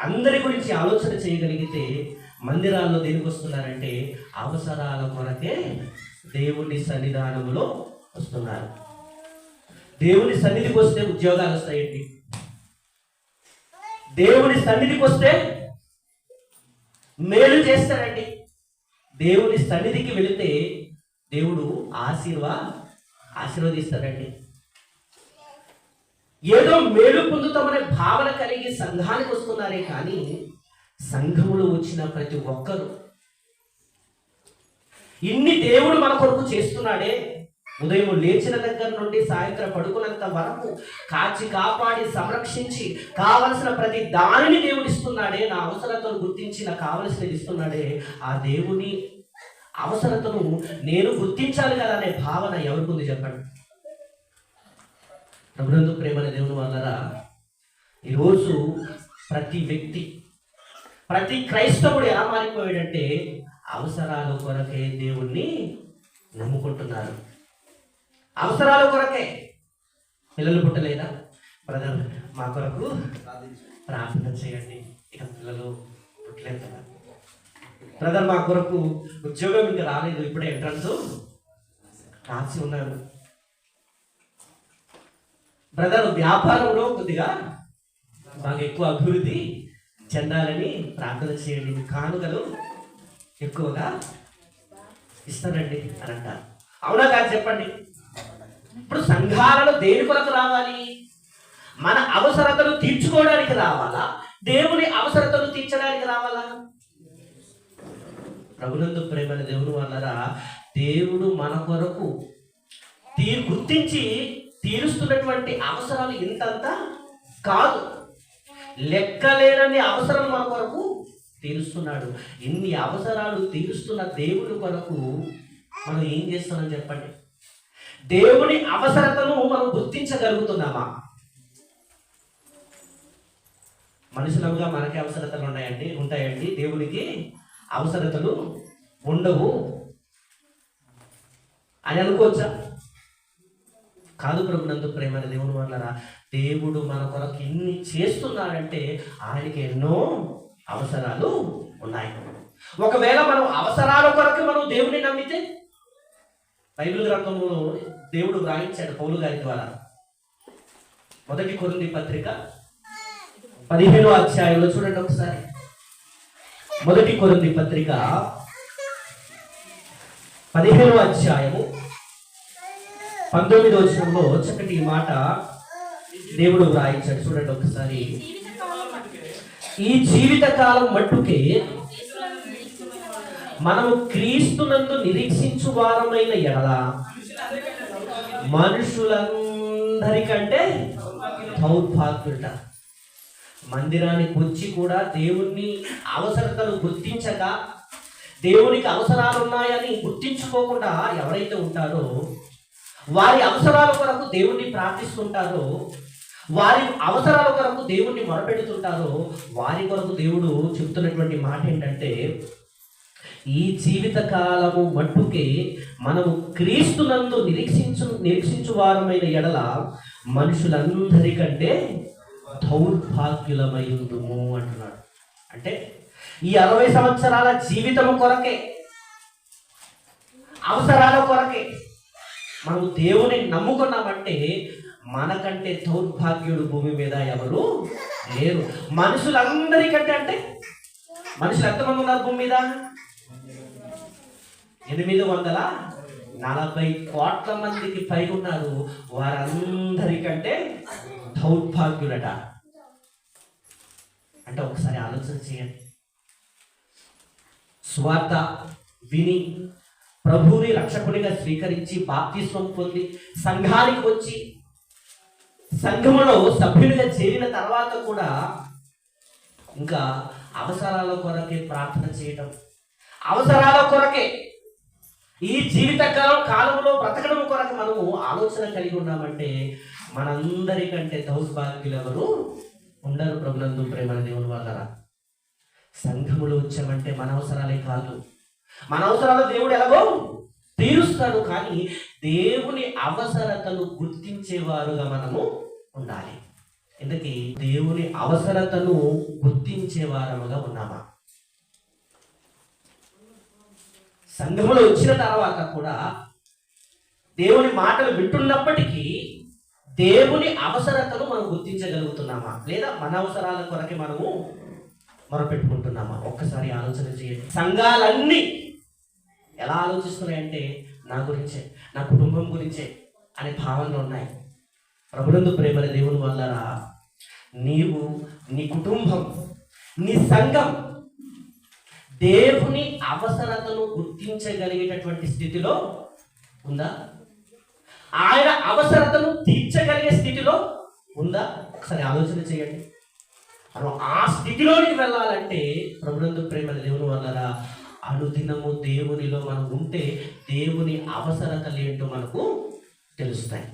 అందరి గురించి ఆలోచన చేయగలిగితే మందిరాల్లో దేనికి వస్తున్నారంటే అవసరాల కొరకే దేవుని సన్నిధానంలో వస్తున్నారు. దేవుని సన్నిధికి వస్తే ఉద్యోగాలు వస్తాయండి. దేవుని సన్నిధికి వస్తే మేలు చేస్తారండి. దేవుని సన్నిధికి వెళితే దేవుడు ఆశీర్వా ఆశీర్వదిస్తారండి. ఏదో మేలు పొందుతామనే భావన కలిగి సంఘానికి వస్తున్నారే కానీ సంఘములో వచ్చిన ప్రతి ఒక్కరు ఇన్ని దేవుడు మన కొరకు చేస్తున్నాడే. ఉదయం లేచిన దగ్గర నుండి సాయంత్రం పడుకున్నంత వరకు కాచి కాపాడి సంరక్షించి కావలసిన ప్రతి దానిని దేవుడు ఇస్తున్నాడే. నా అవసరతను గుర్తించి నాకు కావలసినది ఇస్తున్నాడే. ఆ దేవుని అవసరతను నేను గుర్తించాలి కదా అనే భావన ఎవరికి ఉంది చెప్పండి? ప్రభునందు ప్రేమల దేవుని వల్లరా ఈరోజు ప్రతి వ్యక్తి ప్రతి క్రైస్తవుడు ఎలా మారిపోయాడంటే అవసరాల కొరకే దేవుణ్ణి నమ్ముకుంటున్నారు. అవసరాల కొరకే. పిల్లలు పుట్టలేదా? బ్రదర్ మా కొరకు ప్రార్థన చేయండి. ఇక పిల్లలు పుట్టలేదు కదా. బ్రదర్ మా కొరకు ఉద్యోగం ఇంకా రాలేదు. ఇప్పుడే ఎంట్రన్స్ రాసి ఉన్నారు. బ్రదర్ వ్యాపారంలో కొద్దిగా బాగా ఎక్కువ అభివృద్ధి చెందాలని ప్రార్థన చేయండి. కానుకలు ఎక్కువగా ఇస్తానండి అని అంటారు అవునా కాదు చెప్పండి. ఇప్పుడు సంఘాలలో దేని కొరకు రావాలి? మన అవసరతలు తీర్చుకోవడానికి రావాలా? దేవుని అవసరతలు తీర్చడానికి రావాలా? ప్రభునందు ప్రేమైన దేవుని వల్లరా దేవుడు మన కొరకు తీ గుర్తించి తీరుస్తున్నటువంటి అవసరాలు ఇంతంత కాదు. లెక్కలేనన్ని అవసరం మన కొరకు తీరుస్తున్నాడు. ఇన్ని అవసరాలు తీరుస్తున్న దేవుడి కొరకు మనం ఏం చేస్తున్నాం చెప్పండి? దేవుని అవసరతను మనం గుర్తించగలుగుతున్నామా? మనుషులముగా మనకి అవసరతలు ఉన్నాయండి ఉంటాయండి. దేవునికి అవసరతలు ఉండవు. అని అనుకోవచ్చా? కాదు ప్రభునందు ప్రేమ దేవుడు వల్లరా దేవుడు మన కొరకు ఇన్ని చేస్తున్నాడంటే ఆయనకి ఎన్నో అవసరాలు ఉన్నాయి. ఒకవేళ మనం అవసరాల కొరకు మనం దేవుని నమ్మితే బైబిల్ గ్రంథంలో దేవుడు వ్రాయించాడు పౌలు గారి ద్వారా. మొదటి కొరింది పత్రిక పదిహేనో అధ్యాయంలో చూడండి ఒకసారి. మొదటి కొరింది పత్రిక పదిహేనో అధ్యాయము పంతొమ్మిది వచ్చినంలో చక్కటి మాట దేవుడు రాయించాడు చూడండి ఒకసారి. ఈ జీవిత కాలం మట్టుకే మనము క్రీస్తునందు నిరీక్షించు వారమైన ఎడల మనుషులందరికంటే దౌర్భాగ్యుట మందిరానికి వచ్చి కూడా దేవుణ్ణి అవసరతలు గుర్తించక దేవునికి అవసరాలు ఉన్నాయని గుర్తించుకోకుండా ఎవరైతే ఉంటారో వారి అవసరాల కొరకు దేవుణ్ణి ప్రార్థిస్తుంటారో వారి అవసరాల కొరకు దేవుణ్ణి మొరపెడుతుంటారో వారి కొరకు దేవుడు చెప్తున్నటువంటి మాట ఏంటంటే ఈ జీవిత కాలము మట్టుకే మనము క్రీస్తునందు నిరీక్షించు నిరీక్షించు వారమైన ఎడల మనుషులందరికంటే దౌర్భాగ్యులమై ఉండుము అంటున్నాడు. అంటే ఈ అరవై సంవత్సరాల జీవితం కొరకే అవసరాల కొరకే మనం దేవుని నమ్ముకున్నామంటే మనకంటే దౌర్భాగ్యుడు భూమి మీద ఎవరు లేరు. మనుషులందరికంటే అంటే? మనుషులు ఎంతమంది ఉన్నారు భూమి మీద? ఎనిమిది వందల నలభై కోట్ల మందికి పైగా ఉన్నారు. వారందరికంటే దౌర్భాగ్యులట. అంటే ఒకసారి ఆలోచన చేయండి. స్వార్థ విని ప్రభువుని రక్షకుడిగా స్వీకరించి బాప్తిస్వం పొంది సంఘానికి వచ్చి సంఘములో సభ్యుడిగా చేరిన తర్వాత కూడా ఇంకా అవసరాల కొరకే ప్రార్థన చేయటం. అవసరాల కొరకే ఈ జీవిత కాలం కాలంలో బ్రతకడం కొరకు మనము ఆలోచన కలిగి ఉన్నామంటే మనందరికంటే దౌర్భాగ్యులు ఎవరు ఉండరు ప్రభునందు ప్రేమ దేవుని వల్ల సంఘములో వచ్చామంటే మన అవసరాలే కాదు. మన అవసరాలు దేవుడు ఎలాగో తీరుస్తాడు కానీ దేవుని అవసరతను గుర్తించేవారుగా మనము ఉండాలి. ఇంతకీ దేవుని అవసరతను గుర్తించేవారముగా ఉన్నామా? సంఘములో వచ్చిన తర్వాత కూడా దేవుని మాటలు వింటున్నప్పటికీ దేవుని అవసరతను మనం గుర్తించగలుగుతున్నామా? లేదా మన అవసరాల కొరకే మనము మొరపెట్టుకుంటున్నామా? ఒక్కసారి ఆలోచన చేయండి. సంఘాలన్నీ ఎలా ఆలోచిస్తున్నాయంటే నా గురించే నా కుటుంబం గురించే అనే భావనలు ఉన్నాయి. ప్రభునందు ప్రేమల దేవుని వల్లరా నీవు నీ కుటుంబం నీ సంఘం దేవుని అవసరతను గుర్తించగలిగేటటువంటి స్థితిలో ఉందా? ఆయన అవసరతను తీర్చగలిగే స్థితిలో ఉందా? ఒకసారి ఆలోచన చేయండి. మనం ఆ స్థితిలోనికి వెళ్ళాలంటే ప్రభునందు ప్రేమ దేవుని వల్ల అనుదినము దేవునిలో మనం ఉంటే దేవుని అవసరతలు ఏంటో మనకు తెలుస్తాయి.